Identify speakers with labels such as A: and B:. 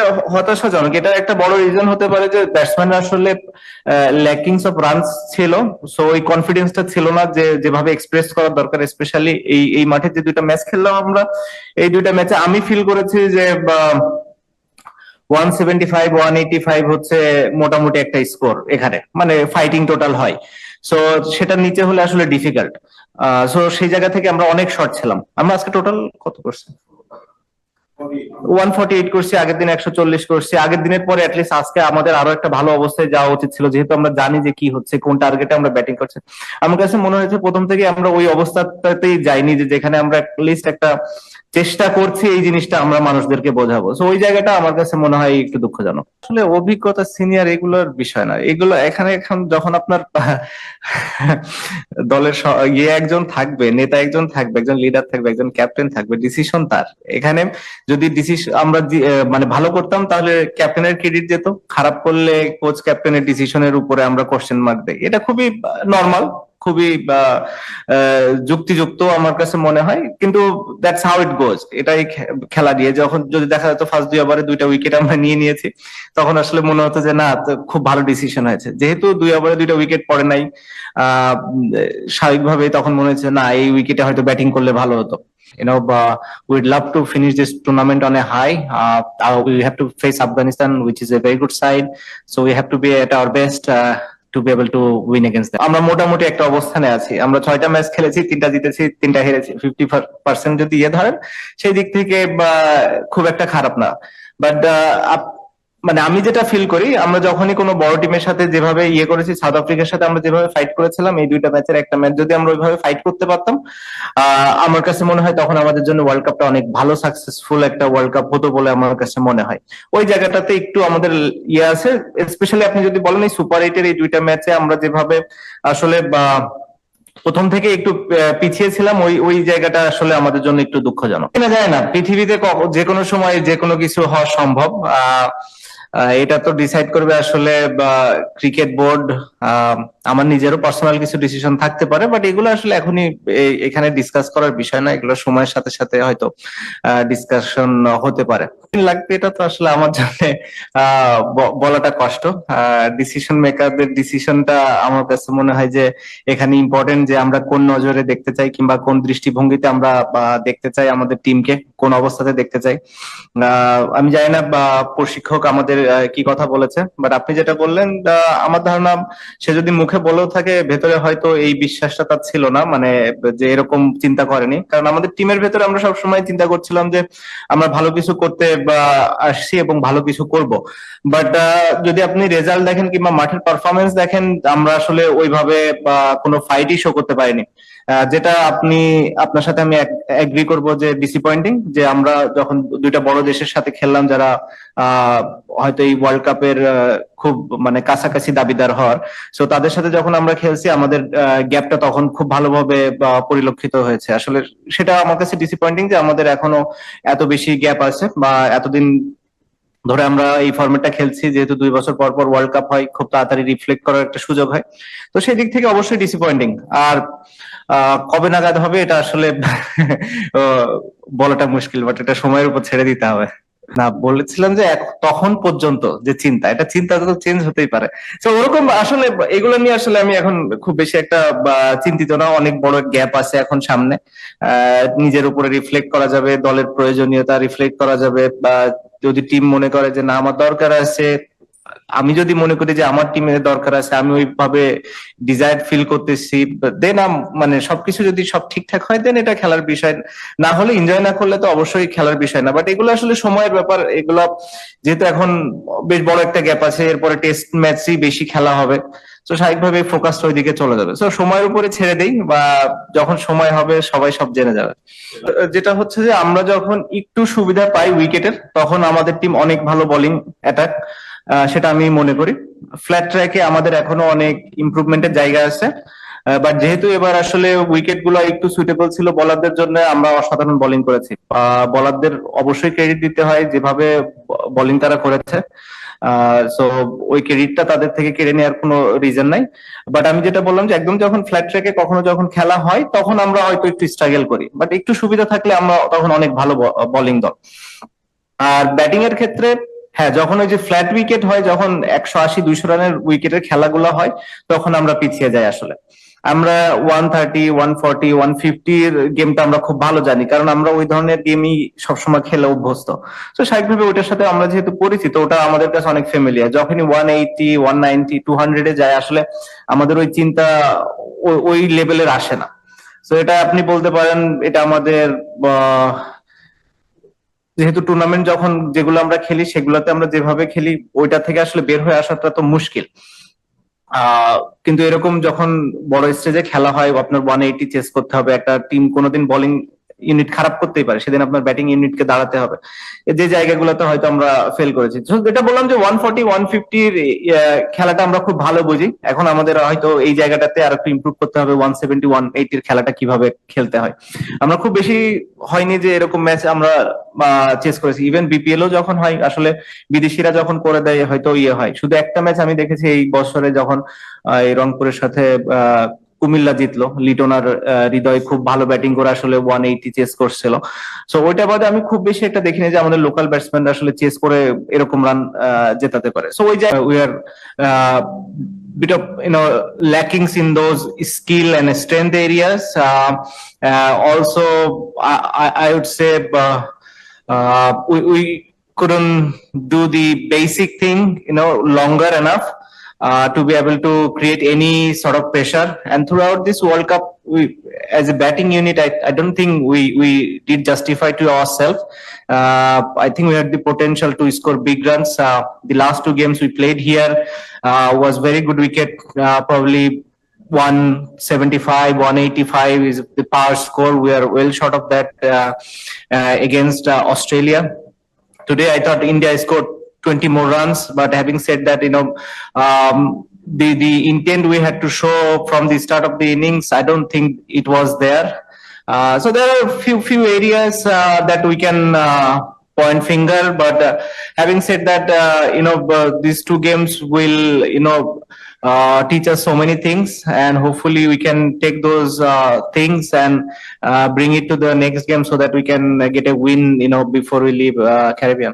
A: এটা হতাশাজনক। এটা একটা বড় রিজন হতে পারে যে ব্যাটসম্যান আসলে ল্যাকিংস অফ রানস ছিল সো ওই কনফিডেন্সটা ছিল না যে যেভাবে এক্সপ্রেস করার দরকার স্পেশালি এই এই মাঠে যে দুইটা ম্যাচ খেললাম আমরা, এই দুইটা ম্যাচে আমি ফিল করেছি যে one seventy five one eighty five হচ্ছে মোটামুটি একটা স্কোর এখানে মানে ফাইটিং টোটাল হয়। সো সেটার নিচে হলে আসলে ডিফিকাল্ট সো সেই জায়গা থেকে আমরা অনেক শর্ট ছিলাম। আমরা আজকে টোটাল কত করছি? ওয়ান ফর্টি এইট করছি, আগের দিন একশো চল্লিশ করছি। আগের দিনের পরে অ্যাটলিস্ট আজকে আমাদের আরও একটা ভালো অবস্থায় যাওয়া উচিত ছিল। যেহেতু আমরা জানি যে কি হচ্ছে, কোন টার্গেটে আমরা ব্যাটিং করছি। আমার কাছে মনে হয়েছে প্রথম থেকে আমরা ওই অবস্থাটাতেই যাইনি যে যেখানে আমরা লিস্ট একটা চেষ্টা করছি এই জিনিসটা আমরা মানুষদেরকে বোঝাবো। তো ওই জায়গাটা আমার কাছে মনে হয় একটু দুঃখজনক। আসলে অভিজ্ঞতা সিনিয়র এগুলোর বিষয় না। এগুলো এখানে এখন যখন আপনার দলের ইয়ে একজন থাকবে, নেতা একজন থাকবে, একজন লিডার থাকবে, একজন ক্যাপ্টেন থাকবে ডিসিশন তার। এখানে যদি ডিসিশন আমরা মানে ভালো করতাম, তাহলে ক্যাপ্টেনের ক্রেডিট যেত। খারাপ করলে কোচ ক্যাপ্টেনের ডিসিশনের উপরে আমরা কোশ্চেন মার্ক দেই। এটা খুবই নর্মাল খুবই যুক্তিযুক্ত আমার কাছে মনে হয়। কিন্তু দ্যাটস হাউ ইট গোজ এটাই খেলা দিয়ে। যখন যদি দেখা যেত ফার্স্ট দুই ওভারে দুইটা উইকেট আমরা নিয়ে নিয়েছি, তখন আসলে মনে হতো যে না খুব ভালো ডিসিশন হয়েছে। যেহেতু দুই ওভারে দুইটা উইকেট পড়ে নাই আহ স্বাভাবিকভাবে তখন মনে হচ্ছে না, এই উইকেটে হয়তো ব্যাটিং করলে ভালো হতো। You know uh, we'd love to finish this tournament on a high uh, we have to face afghanistan which is a very good side so we have to be at our best uh, to be able to win against আমরা মোটামুটি একটা অবস্থানে আছি আমরা ছয়টা match খেলেছি তিনটা জিতেছি তিনটা হেরেছি ফিফটি পার্সেন্ট যদি ইয়ে ধরেন সেই দিক থেকে খুব একটা খারাপ না বাট মানে আমি যেটা ফিল করি, আমরা যখনই কোনো বড় টিমের সাথে যেভাবে ইয়ে করেছি সাউথ আফ্রিকার সাথে আমরা যেভাবে ফাইট করেছিলাম, এই দুইটা ম্যাচের একটা ম্যাচ যদি আমরা ওইভাবে ফাইট করতে পারতাম আমার কাছে মনে হয় তখন আমাদের জন্য ওয়ার্ল্ড কাপটা অনেক ভালো সাকসেসফুল একটা ওয়ার্ল্ড কাপ হতো বলে আমার কাছে মনে হয়। ওই জায়গাটাতে একটু আমাদের ইয়ে আছে স্পেশালি আপনি যদি বলেন এই সুপার এইটের এই দুইটা ম্যাচে আমরা যেভাবে আসলে প্রথম থেকে একটু পিছিয়ে ছিলাম ওই ওই জায়গাটা আসলে আমাদের জন্য একটু দুঃখজনক। কেনা যায় না, পৃথিবীতে যে কোনো সময় যে কোনো কিছু হওয়া সম্ভব, আহ এটা তো ডিসাইড করবে আসলে ক্রিকেট বোর্ড আমার নিজেরও পার্সোনাল কিছু ডিসিশন থাকতে পারে বাট এগুলো আসলে এখনই এখানে ডিসকাস করার বিষয় না, এগুলো সময়ের সাথে সাথে হয়তো ডিসকাশন হতে পারে। লাগবে, এটা তো আসলে আমার জন্য বলাটা কষ্ট। ডিসিশন মেকারদের ডিসিশনটা আমার কাছে মনে হয় যে, এখানে ইম্পর্টেন্ট যে আমরা কোন নজরে দেখতে চাই, কিংবা কোন দৃষ্টিভঙ্গিতে আমরা দেখতে চাই আমাদের টিমকে কোন অবস্থাতে দেখতে চাই। আমি জানি না প্রশিক্ষক আমাদের কি কথা বলেছে বাট আপনি যেটা বললেন আমার ধারণা সে যদি মুখে বলেও থাকে, ভেতরে হয়তো এই বিশ্বাসটা তার ছিল না মানে যে এরকম চিন্তা করেনি। কারণ আমাদের টিমের ভেতরে আমরা সবসময় চিন্তা করছিলাম যে, আমরা ভালো কিছু করতে আসছি এবং ভালো কিছু করব। বাট যদি আপনি রেজাল্ট দেখেন কিংবা মাঠের পারফরমেন্স দেখেন, আমরা আসলে ওইভাবে কোনো ফাইটই শো করতে পারিনি। যেটা আপনি, আপনার সাথে আমি এগ্রি করব যে ডিসঅ্যাপয়েন্টিং যে আমরা যখন দুইটা বড় দেশের সাথে খেললাম যারা হয়তো এই ওয়ার্ল্ড কাপের খুব মানে কাছাকাছি দাবিদার হওয়ার। সো তাদের সাথে যখন আমরা খেলছি, আমাদের গ্যাপটা তখন খুব ভালোভাবে পরিলক্ষিত হয়েছে। আসলে সেটা আমার কাছে ডিসঅ্যাপয়েন্টিং যে আমাদের এখনও এত বেশি গ্যাপ আছে বা এতদিন ধরে আমরা এই ফর্মেটটা খেলছি, যেহেতু দুই বছর পর পর ওয়ার্ল্ড কাপ হয়, খুব তাড়াতাড়ি রিফ্লেক্ট করার একটা সুযোগ হয়। তো সেই দিক থেকে অবশ্যই ডিসঅ্যাপয়েন্টিং আর কবে নাগাদ হবে এটা আসলে বলাটা মুশকিল বাট এটা সময়ের উপর ছেড়ে দিতে হবে। না, বলেছিলাম যে তখন পর্যন্ত যে চিন্তা, এটা চিন্তা তো চেঞ্জ হতেই পারে। তো ওরকম আসলে এগুলো নিয়ে আসলে আমি এখন খুব বেশি একটা চিন্তিত না, অনেক বড় গ্যাপ আছে এখন সামনে। নিজের উপরে রিফ্লেক্ট করা যাবে, দলের প্রয়োজনীয়তা রিফ্লেক্ট করা যাবে, বা যদি টিম মনে করে যে, না, আমার দরকার আছে, আমি যদি মনে করি যে, আমার টিমের দরকার আছে, আমি ওইভাবে ডিজায়ার ফিল করতেছি। দেন মানে সবকিছু যদি সব ঠিকঠাক হয় দেন এটা খেলার বিষয়। না হলে এনজয় না করলে তো অবশ্যই খেলার বিষয় না। বাট এগুলো আসলে সময়ের ব্যাপার। এগুলো যেহেতু এখন বেশ বড় একটা গ্যাপ আছে। এরপরে টেস্ট ম্যাচই বেশি খেলা হবে। তো স্বাভাবিকভাবে ফোকাসটা ওই দিকে চলে যাবে। তো সময়ের উপরে ছেড়ে দেই বা যখন সময় হবে সবাই সব জেনে যাবে। যেটা হচ্ছে যে আমরা যখন একটু সুবিধা পাই উইকেটের তখন আমাদের টিম অনেক ভালো বোলিং অ্যাটাক সেটা আমি মনে করি। ফ্ল্যাট ট্র্যাকে আমাদের এখনও অনেক ইমপ্রুভমেন্টের জায়গা আছে বাট যেহেতু এবার আসলে উইকেটগুলো একটু সুইটেবল ছিল বলারদের জন্য, আমরা অসাধারণ বোলিং করেছি। বলারদের অবশ্যই ক্রেডিট দিতে হয় যেভাবে বোলিং তারা করেছে। সো ওই ক্রেডিটটা তাদের থেকে কেড়ে নেওয়ার কোনো রিজন নাই। বাট আমি যেটা বললাম যে একদম যখন ফ্ল্যাট ট্র্যাকে কখনো যখন খেলা হয়, তখন আমরা হয়তো একটু স্ট্রাগল করি। বাট একটু সুবিধা থাকলে আমরা তখন অনেক ভালো বোলিং দল। আর ব্যাটিং এর ক্ষেত্রে হ্যাঁ যখন ওই যে ফ্ল্যাট উইকেট হয়, যখন একশো আশি, দুইশো রানের উইকেটের খেলাগুলো হয়, তখন আমরা পিছিয়ে যাই আসলে। আমরা one thirty one forty one ফিফটির গেমটা আমরা খুব ভালো জানি, কারণ আমরা ওই ধরনের গেমই সবসময় খেলে অভ্যস্ত। তো স্বাভাবিকভাবে ওটার সাথে আমরা যেহেতু পরিচিত ওটা আমাদের কাছে অনেক ফ্যামিলিয়ার যখনই one eighty one ninety two হান্ড্রেডে যায়, আসলে আমাদের ওই চিন্তা ওই লেভেলের আসে না। তো এটা আপনি বলতে পারেন, এটা আমাদের যেহেতু টুর্নামেন্ট যখন যেগুলো আমরা খেলি, সেগুলোতে আমরা যেভাবে খেলি, ওইটা থেকে আসলে বের হয়ে আসাটা তো মুশকিল। কিন্তু এরকম যখন বড় স্টেজে খেলা হয়, আপনার ওয়ান এইটি চেস করতে হবে, একটা টিম কোনোদিন বোলিং ইউনিট খারাপ করতেই পারে, সেদিন আপনার ব্যাটিং ইউনিটকে দাঁড়াতে হবে। যে জায়গাগুলোতে হয়তো আমরা ফেল করেছি। যেটা বললাম যে ওয়ান ফর্টি ওয়ান ফিফটির খেলাটা আমরা খুব ভালো বুঝি। এখন আমাদের হয়তো এই জায়গাটাতে আর একটু ইমপ্রুভ করতে হবে ওয়ান সেভেন্টি ওয়ান এইটির খেলাটা কীভাবে খেলতে হয়। আমরা খুব বেশি হয়নি যে এরকম ম্যাচ আমরা চেস করেছি। ইভেন বিপিএলও যখন হয়, আসলে বিদেশিরা যখন করে দেয়, হয়তো ইয়ে হয়। শুধু একটা ম্যাচ আমি দেখেছি এই বছরে যখন এই রংপুরের সাথে কুমিল্লা জিতলো। লিটনার হৃদয় খুব ভালো ব্যাটিং করে আসলে ওয়ান এইটি চেস করছিল। সো ওইটা বাদে আমি খুব বেশি একটা দেখিনি যে আমাদের লোকাল ব্যাটসম্যান আসলে চেস করে এরকম রান জেতাতে পারে। সো ওই যে we are bit of you lackings in those skill and strength areas also I would say we couldn't do the basic thing you know longer enough uh, to be able to create any sort of pressure. And throughout this world cup we as a batting unit i, I don't think we we did justify to ourselves. Uh, i think we had the potential to score big runs. Uh, the last two games we played here uh, was very good wicket. Uh, probably 175 185 is the power score. We are well short of that against australia. Today I thought India scored 20 more runs, but having said that, you know, um, the the intent we had to show from the start of the innings, I don't think it was there. Uh, so there are a few few areas uh, that we can uh, point finger, but uh, having said that, uh, you know, uh, these two games will, you know. Teach us so many things and hopefully we can take those things and bring it to the next game so that we can get a win you know before we leave caribbean